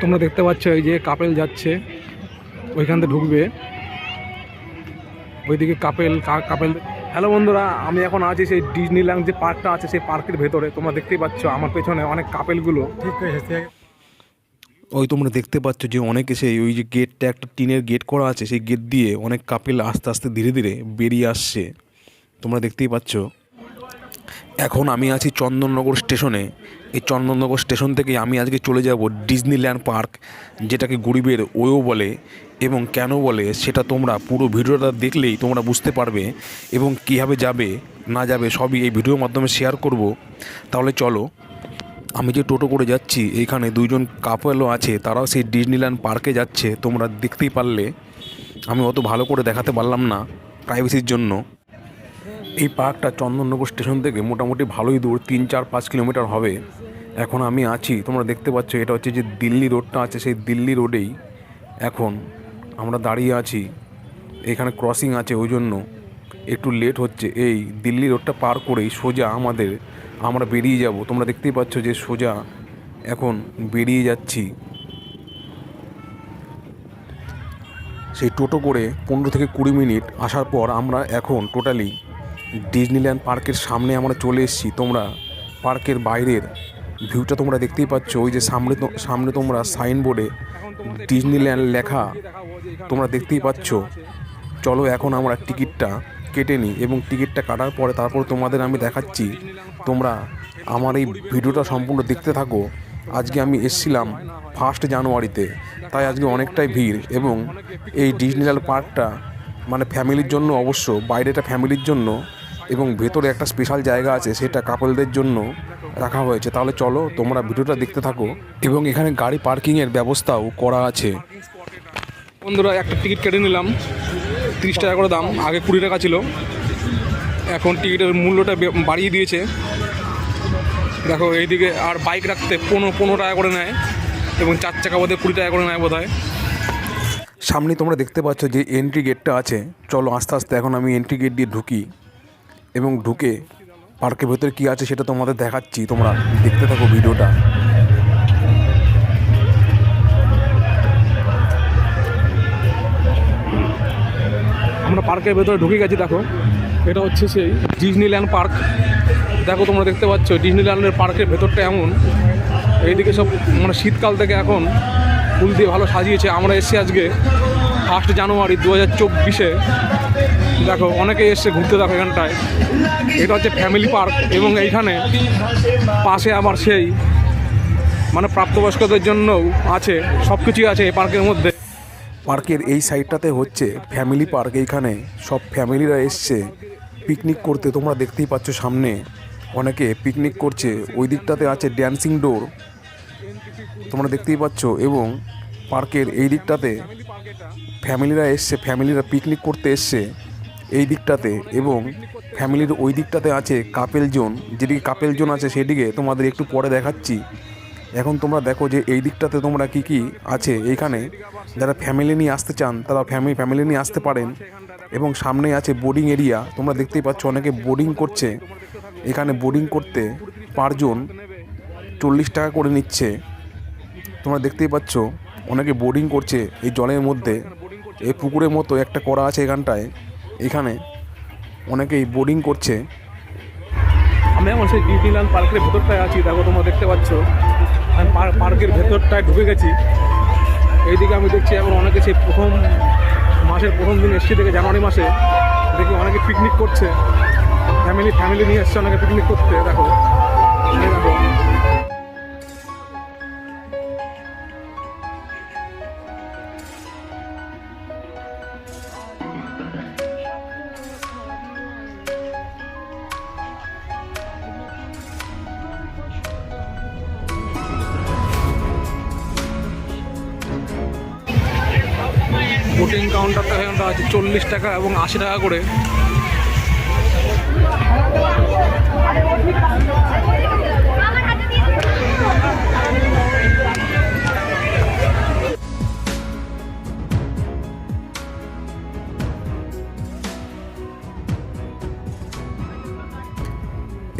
তোমরা দেখতে পাচ্ছ এই যে কাপেল যাচ্ছে, ওইখান থেকে ঢুকবে। ওইদিকে কাপেল কাপেল, হ্যালো বন্ধুরা, আমি এখন আছি সেই ডিজনিল্যান্ড যে পার্কটা আছে, সেই পার্কের ভেতরে। তোমরা দেখতেই পাচ্ছ আমার পেছনে অনেক কাপেলগুলো। ওই তোমরা দেখতে পাচ্ছ যে অনেকে সেই ওই যে গেটটা একটা টিনের গেট করা আছে, সেই গেট দিয়ে অনেক কাপেল আস্তে আস্তে ধীরে ধীরে বেরিয়ে আসছে। তোমরা দেখতেই পাচ্ছ। এখন আমি আছি চন্দননগর স্টেশনে। এই চন্দননগর স্টেশন থেকে আমি আজকে চলে যাব ডিজনিল্যান্ড পার্ক, যেটাকে গরিবের ওয়েও বলে এবং কেন বলে সেটা তোমরা পুরো ভিডিওটা দেখলেই তোমরা বুঝতে পারবে এবং কীভাবে যাবে, না যাবে সবই এই ভিডিওর মাধ্যমে শেয়ার করব। তাহলে চলো, আমি যে টোটো করে যাচ্ছি এইখানে দুইজন কাপলও আছে, তারাও সেই ডিজনিল্যান্ড পার্কে যাচ্ছে, তোমরা দেখতেই পারলে। আমি অত ভালো করে দেখাতে পারলাম না প্রাইভেসির জন্য। এই পার্কটা চন্দননগর স্টেশন থেকে মোটামুটি ভালোই দূর, তিন চার পাঁচ কিলোমিটার হবে। এখন আমি আছি, তোমরা দেখতে পাচ্ছ, এটা হচ্ছে যে দিল্লি রোডটা আছে, সেই দিল্লি রোডেই। এখন আমরা দাঁড়িয়ে আছি, এখানে ক্রসিং আছে ওই জন্য। একটু লেট হচ্ছে, এই দিল্লি রোডটা পার করেই সোজা আমাদের, আমরা বেরিয়ে যাব। তোমরা দেখতেই পাচ্ছ যে সোজা এখন বেরিয়ে যাচ্ছি। সেই টোটো করে পনেরো থেকে কুড়ি মিনিট আসার পর আমরা এখন টোটালি ডিজনিল্যান্ড পার্কের সামনে আমরা চলে এসেছি। তোমরা পার্কের বাইরের ভিউটা তোমরা দেখতেই পাচ্ছ। ওই যে সামনে সামনে তোমরা সাইনবোর্ডে ডিজনিল্যান্ড লেখা তোমরা দেখতেই পাচ্ছ। চলো এখন আমরা টিকিটটা কেটে নিই এবং টিকিটটা কাটার পরে তারপর তোমাদের আমি দেখাচ্ছি। তোমরা আমার এই ভিডিওটা সম্পূর্ণ দেখতে থাকো। আজকে আমি এসছিলাম ফার্স্ট জানুয়ারিতে, তাই আজকে অনেকটাই ভিড় এবং এই ডিজনিল্যান্ড পার্কটা মানে ফ্যামিলির জন্য অবশ্য, বাইরেটা ফ্যামিলির জন্য এবং ভেতরে একটা স্পেশাল জায়গা আছে, সেটা কাপলদের জন্য রাখা হয়েছে। তাহলে চলো, তোমরা ভিডিওটা দেখতে থাকো। এবং এখানে গাড়ি পার্কিংয়ের ব্যবস্থাও করা আছে। বন্ধুরা, একটা টিকিট কেটে নিলাম। তিরিশ টাকা করে দাম, আগে কুড়ি টাকা ছিল। এখন টিকিটের মূল্যটা বাড়িয়ে দিয়েছে। দেখো, এইদিকে আর বাইক রাখতে পনেরো পনেরো টাকা করে নেয় এবং চার চাকা বোধহয় কুড়ি টাকা করে নেয় বোধ হয় সামনে তোমরা দেখতে পাচ্ছ যে এন্ট্রি গেটটা আছে। চলো আস্তে আস্তে এখন আমি এন্ট্রি গেট দিয়ে ঢুকি। এবং ঢুকে পার্কের ভেতরে কী আছে সেটা তোমাদের দেখাচ্ছি। তোমরা দেখতে থাকো ভিডিওটা। আমরা পার্কের ভেতরে ঢুকে গেছি, দেখো। এটা হচ্ছে সেই ডিজনিল্যান্ড পার্ক দেখো, তোমরা দেখতে পাচ্ছ ডিজনিল্যান্ডের পার্কের ভেতরটা এমন। এইদিকে সব মানে শীতকাল থেকে এখন ফুল দিয়ে ভালো সাজিয়েছে। আমরা এসেছি আজকে ফার্স্ট জানুয়ারি দু হাজার চব্বিশে। দেখো, অনেকে এসছে ঘুরতে দেখো এখানটায়। এটা হচ্ছে ফ্যামিলি পার্ক এবং এইখানে পাশে আবার সেই মানে প্রাপ্তবয়স্কদের জন্যও আছে সব কিছুই আছে এই পার্কের মধ্যে। পার্কের এই সাইডটাতে হচ্ছে ফ্যামিলি পার্ক এইখানে সব ফ্যামিলিরা এসছে পিকনিক করতে। তোমরা দেখতেই পাচ্ছ সামনে অনেকে পিকনিক করছে। ওই দিকটাতে আছে ড্যান্সিং ডোর তোমরা দেখতেই পাচ্ছ এবং পার্কের এই দিকটাতে ফ্যামিলিরা এসছে, ফ্যামিলিরা পিকনিক করতে এসছে এই দিকটাতে এবং ফ্যামিলির ওই দিকটাতে আছে কাপেল জোন। যেদিকে কাপেল জোন আছে সেদিকে তোমাদের একটু পরে দেখাচ্ছি। এখন তোমরা দেখো যে এই দিকটাতে তোমরা কি কি আছে এইখানে। যারা ফ্যামিলি নিয়ে আসতে চান, তারা ফ্যামিলি ফ্যামিলি নিয়ে আসতে পারেন এবং সামনে আছে বোর্ডিং এরিয়া। তোমরা দেখতেই পাচ্ছ অনেকে বোর্ডিং করছে। এখানে বোর্ডিং করতে পারজন চল্লিশ টাকা করে নিচ্ছে। তোমরা দেখতেই পাচ্ছ, অনেকে বোর্ডিং করছে এই জলের মধ্যে। এই পুকুরের মতো একটা করা আছে এখানটায়। এখানে অনেকেই বোর্ডিং করছে। আমি এখন সেই ডিজনিল্যান্ড পার্কের ভেতরটায় আছি, দেখো তোমরা দেখতে পাচ্ছ। আমি পার- পার্কের ভেতরটায় ঢুকে গেছি। এইদিকে আমি দেখছি এখন অনেকে সেই প্রথম মাসের প্রথম দিন এসছি থেকে জানুয়ারি মাসে। দেখি অনেকে পিকনিক করছে। ফ্যামিলি ফ্যামিলি নিয়ে এসছে অনেকে পিকনিক করতে দেখো দেখো। বোটিং কাউন্টারটা এখানটা আছে, চল্লিশ টাকা এবং আশি টাকা করে।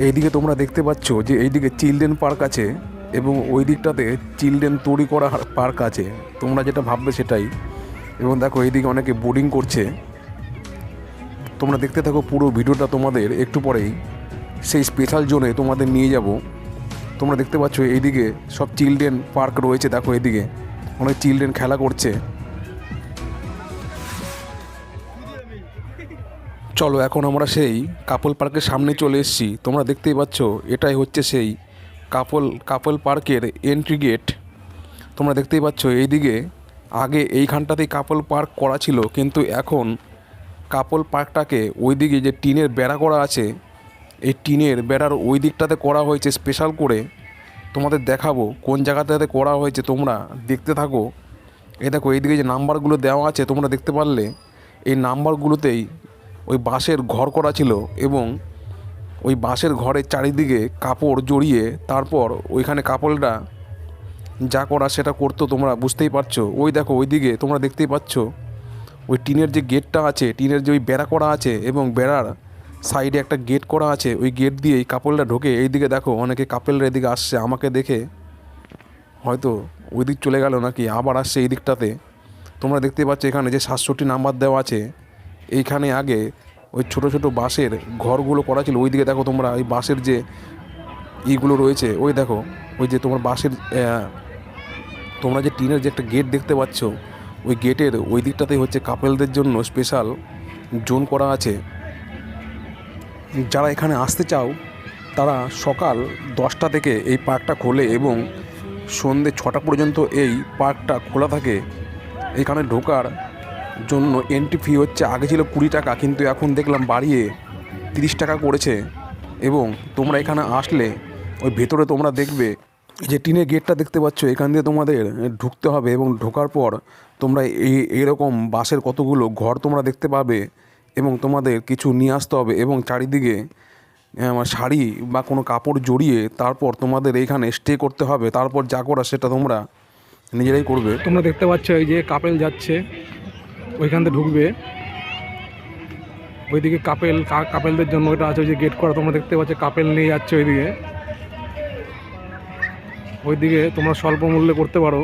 এইদিকে তোমরা দেখতে পাচ্ছ যে এইদিকে চিলড্রেন পার্ক আছে এবং ওই দিকটাতে চিলড্রেন তৈরি করা পার্ক আছে। তোমরা যেটা ভাববে সেটাই। এবং দেখো এইদিকে অনেকে বোর্ডিং করছে। তোমরা দেখতে থাকো পুরো ভিডিওটা তোমাদের একটু পরেই। সেই স্পেশাল জোনে তোমাদের নিয়ে যাব। তোমরা দেখতে পাচ্ছ এইদিকে সব চিলড্রেন পার্ক রয়েছে, দেখো এদিকে অনেক চিলড্রেন খেলা করছে। চলো এখন আমরা সেই কাপল পার্কের সামনে চলে এসেছি। তোমরা দেখতেই পাচ্ছ এটাই হচ্ছে সেই কাপল কাপল পার্কের এন্ট্রি গেট তোমরা দেখতেই পাচ্ছ এইদিকে আগে এইখানটাতেই কাপল পার্ক করা ছিল, কিন্তু এখন কাপল পার্কটাকে ওইদিকে যে টিনের বেড়া করা আছে, এই টিনের বেড়ার ওই দিকটাতে করা হয়েছে স্পেশাল করে। তোমাদের দেখাবো কোন জায়গাটাতে করা হয়েছে, তোমরা দেখতে থাকো। এই দেখো, এইদিকে যে নাম্বারগুলো দেওয়া আছে, তোমরা দেখতে পারলে এই নাম্বারগুলোতেই ওই বাঁশের ঘর করা ছিল এবং ওই বাঁশের ঘরের চারিদিকে কাপড় জড়িয়ে তারপর ওইখানে কাপড়টা যা করা সেটা করতো, তোমরা বুঝতেই পারছ। ওই দেখো ওইদিকে তোমরা দেখতেই পাচ্ছ। ওই টিনের যে গেটটা আছে, টিনের যে ওই বেড়া করা আছে এবং বেড়ার সাইডে একটা গেট করা আছে, ওই গেট দিয়ে এই কাপড়টা ঢোকে। এইদিকে দেখো, অনেকে কাপেলরা এদিকে আসছে, আমাকে দেখে। হয়তো ওই দিক চলে গেল নাকি, আবার আসছে এই দিকটাতে। তোমরা দেখতে পাচ্ছ এখানে যে সাতষট্টি নাম্বার দেওয়া আছে, এইখানে আগে ওই ছোট ছোট বাঁশের ঘরগুলো করা ছিল। ওইদিকে দেখো তোমরা ওই বাঁশের যে ইগুলো রয়েছে, ওই দেখো, ওই যে তোমার বাঁশের তোমরা যে টিনের যে একটা গেট দেখতে পাচ্ছ, ওই গেটের ওই দিকটাতেই হচ্ছে কাপেলদের জন্য স্পেশাল জোন করা আছে। যারা এখানে আসতে চাও, তারা সকাল দশটা থেকে এই পার্কটা খোলে এবং সন্ধে ছটা পর্যন্ত এই পার্কটা খোলা থাকে। এখানে ঢোকার জন্য এন্ট্রি ফি হচ্ছে, আগে ছিল কুড়ি টাকা, কিন্তু এখন দেখলাম বাড়িয়ে তিরিশ টাকা করেছে। এবং তোমরা এখানে আসলে, ওই ভেতরে তোমরা দেখবে যে টিনের গেটটা দেখতে পাচ্ছ, এখান দিয়ে তোমাদের ঢুকতে হবে এবং ঢোকার পর তোমরা এই এরকম বাঁশের কতগুলো ঘর তোমরা দেখতে পাবে এবং তোমাদের কিছু নিয়ে আসতে হবে এবং চারিদিকে শাড়ি বা কোনো কাপড় জড়িয়ে তারপর তোমাদের এইখানে স্টে করতে হবে। তারপর যা করা সেটা তোমরা নিজেরাই করবে। তোমরা দেখতে পাচ্ছ এই যে কাপেল যাচ্ছে, ওইখান থেকে ঢুকবে। ওইদিকে কাপেল কাপেলদের জন্য ওইটা আছে, ওই যে গেট করা তোমরা দেখতে পাচ্ছ, কাপেল নিয়ে যাচ্ছে ওইদিকে। ওইদিকে তোমরা স্বল্প মূল্যে করতে পারো।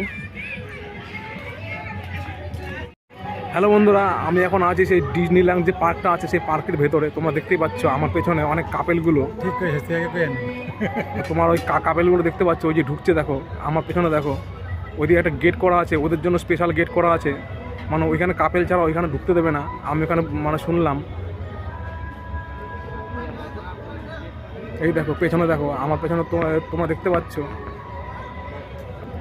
হ্যালো বন্ধুরা আমি এখন আছি সেই ডিজনিল্যান্ড যে পার্কটা আছে সেই পার্কের ভেতরে। তোমরা দেখতেই পাচ্ছ আমার পেছনে অনেক কাপেলগুলো। ঠিক তোমার ওই কাপেলগুলো দেখতে পাচ্ছ ওই যে ঢুকছে দেখো আমার পেছনে দেখো। ওইদিকে একটা গেট করা আছে ওদের জন্য স্পেশাল গেট করা আছে। মানে ওইখানে কাপেল ছাড়া ওইখানে ঢুকতে দেবে না। আমি ওখানে মানে শুনলাম। এই দেখো পেছনে দেখো আমার পেছনে তোমরা দেখতে পাচ্ছ।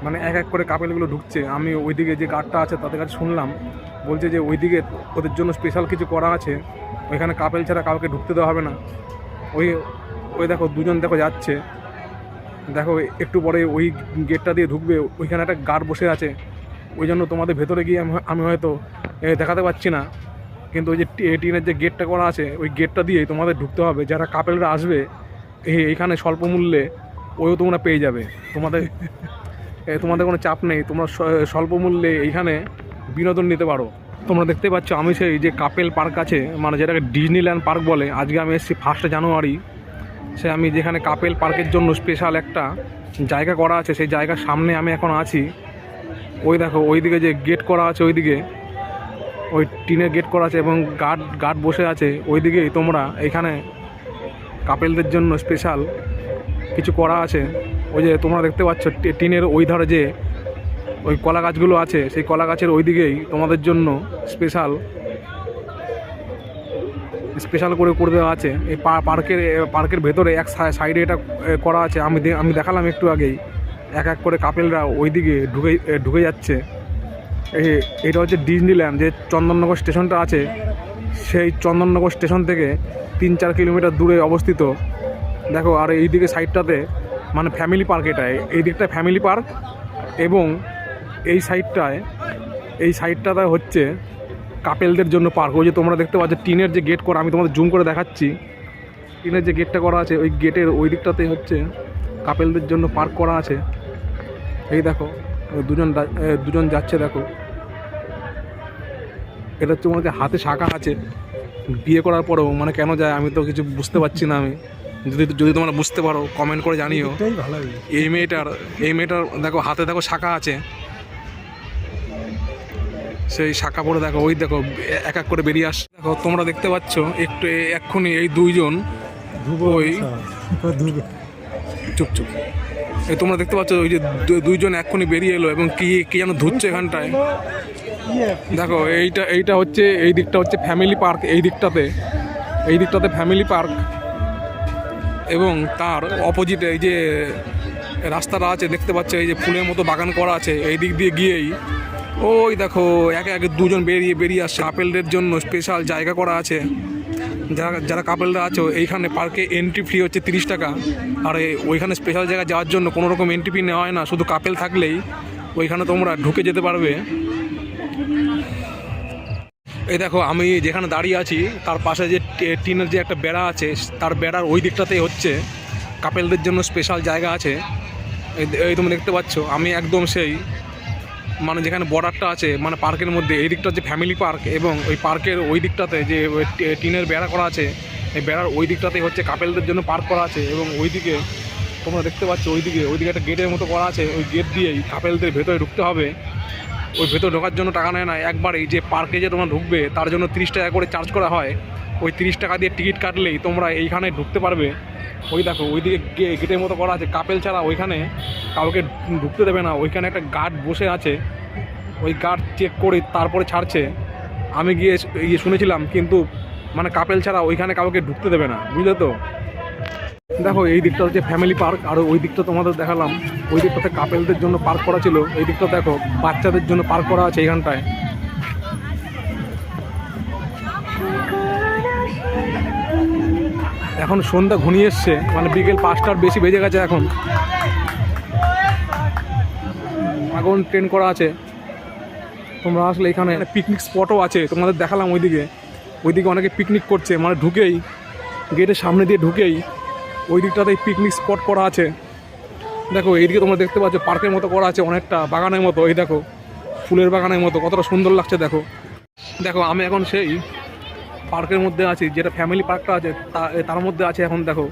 মানে এক এক করে কাপেলগুলো ঢুকছে। আমি ওইদিকে যে গার্ডটা আছে তাদের কাছে শুনলাম, বলছে যে ওইদিকে ওদের জন্য স্পেশাল কিছু করা আছে, ওইখানে কাপেল ছাড়া কাউকে ঢুকতে দেওয়া হবে না। ওই ওই দেখো দুজন দেখো যাচ্ছে। দেখো একটু পরে ওই গেটটা দিয়ে ঢুকবে, ওইখানে একটা গার্ড বসে আছে। ওই জন্য তোমাদের ভেতরে গিয়ে আমি হয়তো দেখাতে পারছি না। কিন্তু ওই যে টিনের যে গেটটা করা আছে, ওই গেটটা দিয়ে তোমাদের ঢুকতে হবে। যারা কাপেলরা আসবে, এই- এইখানে স্বল্প মূল্যে, ওইও তোমরা পেয়ে যাবে। তোমাদের তোমাদের কোনো চাপ নেই। তোমরা স্বল্প মূল্যে এইখানে বিনোদন নিতে পারো। তোমরা দেখতে পাচ্ছ, আমি সেই যে কাপেল পার্ক আছে মানে যেটাকে ডিজনিল্যান্ড পার্ক বলে, আজকে আমি এসেছি ফার্স্ট জানুয়ারি। সে আমি যেখানে কাপেল পার্কের জন্য স্পেশাল একটা জায়গা করা আছে, সেই জায়গার সামনে আমি এখন আছি। ওই দেখো, ওইদিকে যে গেট করা আছে, ওইদিকে। ওই টিনের গেট করা আছে এবং গার্ড গার্ড বসে আছে। ওইদিকেই তোমরা এখানে কাপেলদের জন্য স্পেশাল কিছু করা আছে। ওই যে তোমরা দেখতে পাচ্ছ টিনের ওই ধারে যে ওই কলা গাছগুলো আছে, সেই কলা গাছের ওই দিকেই তোমাদের জন্য স্পেশাল স্পেশাল করে করে দেওয়া আছে। এই পার্কের পার্কের ভেতরে এক সাই- সাইডে এটা করা আছে। আমি আমি দেখালাম একটু আগেই। এক এক করে কাপেলরা ওই দিকে ঢুকে ঢুকে যাচ্ছে। এটা হচ্ছে ডিজনিল্যান্ড যে চন্দননগর স্টেশনটা আছে, সেই চন্দননগর স্টেশন থেকে তিন চার কিলোমিটার দূরে অবস্থিত। দেখো, আর এই দিকে সাইডটাতে মানে ফ্যামিলি পার্ক এটা এই দিকটা ফ্যামিলি পার্ক এবং এই সাইডটায় এই সাইডটাতে হচ্ছে কাপেলদের জন্য পার্ক ওই যে তোমরা দেখতে পাচ্ছ, টিনের যে গেট করা, আমি তোমাদের জুম করে দেখাচ্ছি। টিনের যে গেটটা করা আছে, ওই গেটের ওই দিকটাতে হচ্ছে কাপেলদের জন্য পার্ক করা আছে। এই দেখো দুজন দুজন যাচ্ছে, দেখো। এটা হচ্ছে হচ্ছে হাতে শাখা আছে। বিয়ে করার পরেও মানে কেন যায় আমি তো কিছু বুঝতে পারছি না আমি। যদি যদি তোমরা বুঝতে পারো কমেন্ট করে জানিও। এই মেয়েটার এই মেয়েটার দেখো হাতে দেখো শাখা আছে। সেই শাখা পরে দেখো ওই দেখো এক এক করে বেরিয়ে আসছে। দেখো তোমরা দেখতে পাচ্ছ একটু এক্ষুনি এই দুইজন ওই ধুবো চুপ চুপ। এই তোমরা দেখতে পাচ্ছ ওই যে দুইজন এক্ষুনি বেরিয়ে এলো এবং কি কি যেন ধুচ্ছে এখানটায়। দেখো এইটা এইটা হচ্ছে এই দিকটা হচ্ছে ফ্যামিলি পার্ক এই দিকটাতে এই দিকটাতে ফ্যামিলি পার্ক এবং তার অপোজিটে এই যে রাস্তাটা আছে, দেখতে পাচ্ছে এই যে ফুলের মতো বাগান করা আছে, এই দিক দিয়ে গিয়েই। ওই দেখো, একে একে দুজন বেরিয়ে বেরিয়ে আসছে। কাপেলদের জন্য স্পেশাল জায়গা করা আছে। যারা যারা কাপেলরা আছো, এইখানে পার্কে এন্ট্রি ফি হচ্ছে তিরিশ টাকা। আর ওইখানে স্পেশাল জায়গা যাওয়ার জন্য কোনো রকম এন্ট্রি ফি নেওয়া হয় না। শুধু কাপেল থাকলেই ওইখানে তোমরা ঢুকে যেতে পারবে। এই দেখো, আমি যেখানে দাঁড়িয়ে আছি, তার পাশে যে টিনের যে একটা বেড়া আছে, তার বেড়ার ওই দিকটাতেই হচ্ছে। কাপেলদের জন্য স্পেশাল জায়গা আছে। এই তুমি দেখতে পাচ্ছ, আমি একদম সেই মানে যেখানে বর্ডারটা আছে মানে পার্কের মধ্যে, এই দিকটা হচ্ছে ফ্যামিলি পার্ক এবং ওই পার্কের ওই দিকটাতে যে, ওই টিনের বেড়া করা আছে, এই বেড়ার ওই দিকটাতেই হচ্ছে কাপেলদের জন্য পার্ক করা আছে এবং ওইদিকে, তোমরা দেখতে পাচ্ছ, ওইদিকে ওইদিকে একটা গেটের মতো করা আছে, ওই গেট দিয়েই কাপেলদের ভেতরে ঢুকতে হবে। ওই ভেতর ঢোকার জন্য টাকা নেয় না। একবারেই যে পার্কে যে তোমরা ঢুকবে, তার জন্য তিরিশ টাকা করে চার্জ করা হয়। ওই তিরিশ টাকা দিয়ে টিকিট কাটলেই তোমরা এইখানে ঢুকতে পারবে। ওই দেখো, ওইদিকে গেটের মতো করা আছে, কাপেল ছাড়া ওইখানে কাউকে ঢুকতে দেবে না। ওইখানে একটা গার্ড বসে আছে। ওই গার্ড চেক করে তারপরে ছাড়ছে। আমি গিয়ে গিয়ে শুনেছিলাম, কিন্তু মানে কাপেল ছাড়া ওইখানে কাউকে ঢুকতে দেবে না। বুঝলে তো? দেখো, এই দিকটা হচ্ছে ফ্যামিলি পার্ক আর ওই দিকটা তোমাদের দেখালাম। ওই দিকটাতে কাপেলদের জন্য পার্ক করা ছিল। এই দিকটা দেখো, বাচ্চাদের জন্য পার্ক করা আছে এইখানটায়। এখন সন্ধ্যা ঘনিয়ে এসছে মানে বিকেল পাঁচটার বেশি বেজে গেছে এখন। এখন ট্রেন করা আছে। তোমরা আসলে এখানে পিকনিক স্পটও আছে, তোমাদের দেখালাম ওইদিকে। ওইদিকে অনেকে পিকনিক করছে মানে ঢুকেই গেটের সামনে দিয়ে ঢুকেই। ওই দিকটাতে পিকনিক স্পট করা আছে। দেখো, এইদিকে তোমরা দেখতে পাচ্ছ পার্কের মতো করা আছে, অনেকটা বাগানের মতো, এই দেখো, ফুলের বাগানের মতো, কতটা সুন্দর লাগছে, দেখো। দেখো, আমি এখন সেই পার্কের মধ্যে আছি, যেটা ফ্যামিলি পার্কটা আছে তার মধ্যে আছে এখন, দেখো।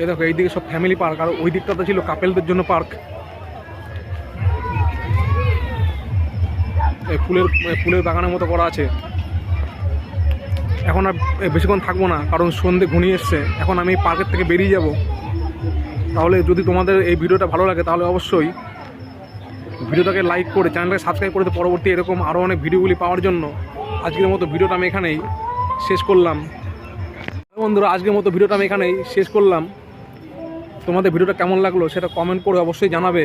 এই দেখো, এইদিকে সব ফ্যামিলি পার্ক আর ওই দিকটাতে ছিল কাপেলদের জন্য পার্ক ফুলের ফুলের বাগানের মতো করা আছে। এখন আর বেশিক্ষণ থাকব না, কারণ সন্ধে ঘনিয়ে এসছে। এখন আমি পার্কের থেকে বেরিয়ে যাব। তাহলে যদি তোমাদের এই ভিডিওটা ভালো লাগে, তাহলে অবশ্যই ভিডিওটাকে লাইক করে, চ্যানেলটাকে সাবস্ক্রাইব করে পরবর্তী এরকম আরও অনেক ভিডিওগুলি পাওয়ার জন্য আজকের মতো ভিডিওটা আমি এখানেই শেষ করলাম। বন্ধুরা, আজকের মতো ভিডিওটা আমি এখানেই শেষ করলাম। তোমাদের ভিডিওটা কেমন লাগল সেটা কমেন্ট করে অবশ্যই জানাবে।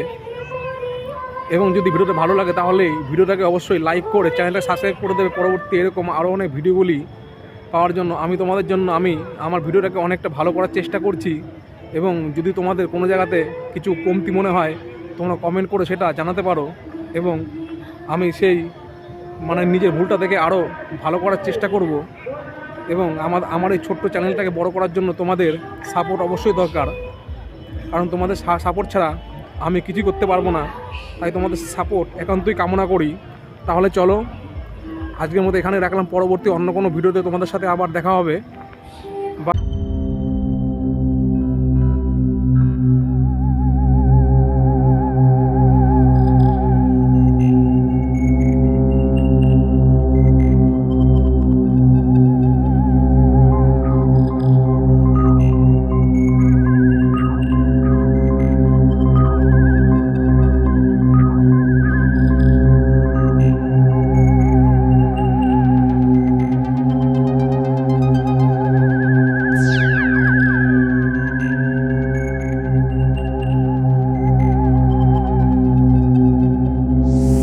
এবং যদি ভিডিওটা ভালো লাগে, তাহলে ভিডিওটাকে অবশ্যই লাইক করে চ্যানেলটা সাবস্ক্রাইব করে দেবে। পরবর্তী এরকম আরও অনেক ভিডিওগুলি পাওয়ার জন্য, আমি তোমাদের জন্য, আমি আমার ভিডিওটাকে অনেকটা ভালো করার চেষ্টা করছি। এবং যদি তোমাদের কোনো জায়গাতে কিছু কমতি মনে হয়, তোমরা কমেন্ট করে সেটা জানাতে পারো। এবং আমি সেই মানে নিজের ভুলটা থেকে আরও ভালো করার চেষ্টা করব। এবং আমার আমার এই ছোট্ট চ্যানেলটাকে বড় করার জন্য তোমাদের সাপোর্ট অবশ্যই দরকার। কারণ তোমাদের সাপোর্ট ছাড়া আমি কিছুই করতে পারব না। তাই তোমাদের সাপোর্ট একান্তই কামনা করি। তাহলে চলো আজকের মতো এখানে রাখলাম। পরবর্তী অন্য কোনো ভিডিওতে তোমাদের সাথে আবার দেখা হবে। বা